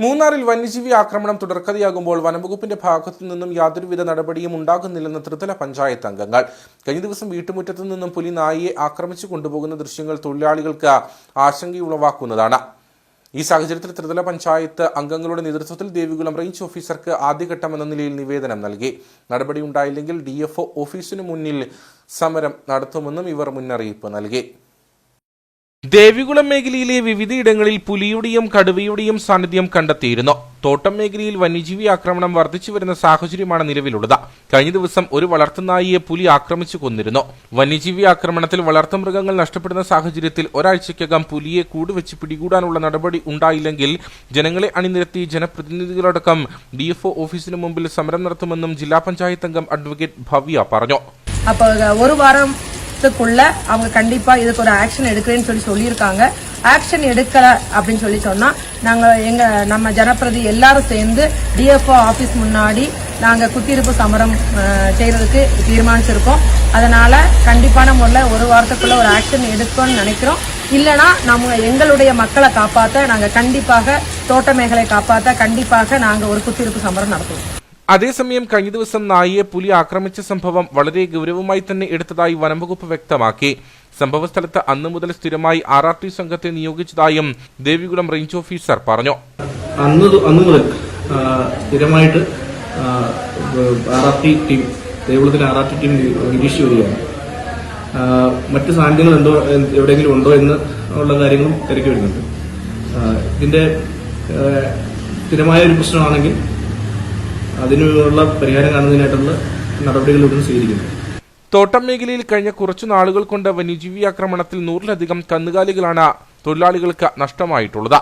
മൂന്നാറിൽ വന്യജീവി ആക്രമണം തുടർക്കഥയാകുമ്പോൾ വനംവകുപ്പിന്റെ ഭാഗത്തു നിന്നും യാതൊരുവിധ നടപടിയും ഉണ്ടാകുന്നില്ലെന്ന് ത്രിതല പഞ്ചായത്ത് അംഗങ്ങൾ. കഴിഞ്ഞ ദിവസം വീട്ടുമുറ്റത്തു നിന്നും പുലി നായിയെ ആക്രമിച്ചു കൊണ്ടുപോകുന്ന ദൃശ്യങ്ങൾ തൊഴിലാളികൾക്ക് ആശങ്കയുളവാക്കുന്നതാണ്. ഈ സാഹചര്യത്തിൽ ത്രിതല പഞ്ചായത്ത് അംഗങ്ങളുടെ നേതൃത്വത്തിൽ ദേവികുളം റേഞ്ച് ഓഫീസർക്ക് ആദ്യഘട്ടം എന്ന നിലയിൽ നിവേദനം നൽകി. നടപടി ഉണ്ടായില്ലെങ്കിൽ ഡി ഓഫീസിനു മുന്നിൽ സമരം നടത്തുമെന്നും ഇവർ മുന്നറിയിപ്പ് നൽകി. ദേവികുളം മേഖലയിലെ വിവിധയിടങ്ങളിൽ പുലിയുടെയും കടുവയുടെയും സാന്നിധ്യം കണ്ടെത്തിയിരുന്നു. തോട്ടം മേഖലയിൽ വന്യജീവി ആക്രമണം വർദ്ധിച്ചു വരുന്ന സാഹചര്യമാണ് നിലവിലുള്ളത്. കഴിഞ്ഞ ദിവസം ഒരു വളർത്തുനായിയെ പുലി ആക്രമിച്ചു കൊന്നിരുന്നു. വന്യജീവി ആക്രമണത്തിൽ വളർത്തുമൃഗങ്ങൾ നഷ്ടപ്പെടുന്ന സാഹചര്യത്തിൽ ഒരാഴ്ചയ്ക്കകം പുലിയെ കൂടുവെച്ച് പിടികൂടാനുള്ള നടപടി ഉണ്ടായില്ലെങ്കിൽ ജനങ്ങളെ അണിനിരത്തി ജനപ്രതിനിധികളടക്കം ഡിഎഫ്ഒ ഓഫീസിന് മുമ്പിൽ സമരം നടത്തുമെന്നും ജില്ലാ പഞ്ചായത്ത് അംഗം അഡ്വക്കേറ്റ് ഭവ്യ പറഞ്ഞു. അപ്പോൾ ഒരു വാരം மந்த்துக்குள்ள அவங்க கண்டிப்பா இதுக்கு ஒரு ஆக்ஷன் எடுக்கிறேன்னு சொல்லி சொல்லியிருக்காங்க. ஆக்ஷன் எடுக்கல அப்படின்னு சொல்லி சொன்னா நாங்க எங்க நம்ம ஜனப்பிரதி எல்லாரும் சேர்ந்து டிஎஃப்ஓ ஆபீஸ் முன்னாடி நாங்க குத்திருப்பு சமரம் செய்யறதுக்கு தீர்மானிச்சிருக்கோம். அதனால கண்டிப்பான முறையில் ஒரு வாரத்துக்குள்ள ஒரு ஆக்ஷன் எடுக்கணும்னு நினைக்கிறோம். இல்லைனா நம்ம எங்களுடைய மக்களை காப்பாற்ற நாங்கள் கண்டிப்பாக தோட்ட மேகலை காப்பாற்ற கண்டிப்பாக நாங்கள் ஒரு குத்திருப்பு சமரம் நடத்துவோம். അതേസമയം കഴിഞ്ഞ ദിവസം നായിയെ പുലി ആക്രമിച്ച സംഭവം വളരെ ഗൗരവമായി തന്നെ എടുത്തതായി വനംവകുപ്പ് വ്യക്തമാക്കി. സംഭവസ്ഥലത്ത് അന്നു മുതൽ സ്ഥിരമായി ആർ ആർ ടി സംഘത്തെ നിയോഗിച്ചതായും ദേവികുളം റേഞ്ച് ഓഫീസർ പറഞ്ഞു. അന്ന് മുതൽ സ്ഥിരമായിട്ട് ആർ ആർ ടി ടീം ദേവളത്തിന് ആർ ആർ ടി ടീം നിരീക്ഷിച്ചു വരികയാണ്. മറ്റ് സാന്നിധ്യങ്ങൾ എന്തോ എവിടെയെങ്കിലും ഉണ്ടോ എന്ന് ഉള്ള കാര്യങ്ങളും തിരക്കി വരുന്നുണ്ട്. ഇതിന്റെ സ്ഥിരമായ ഒരു പ്രശ്നമാണെങ്കിൽ അതിനുള്ള പരിഹാരം കാണുന്നതിനായിട്ടുള്ള നടപടികൾ ഉടൻ സ്വീകരിക്കുന്നു. തോട്ടം മേഖലയിൽ കഴിഞ്ഞ കുറച്ചു നാളുകൾ കൊണ്ട് വന്യജീവി ആക്രമണത്തിൽ നൂറിലധികം കന്നുകാലികളാണ് തൊഴിലാളികൾക്ക് നഷ്ടമായിട്ടുള്ളത്.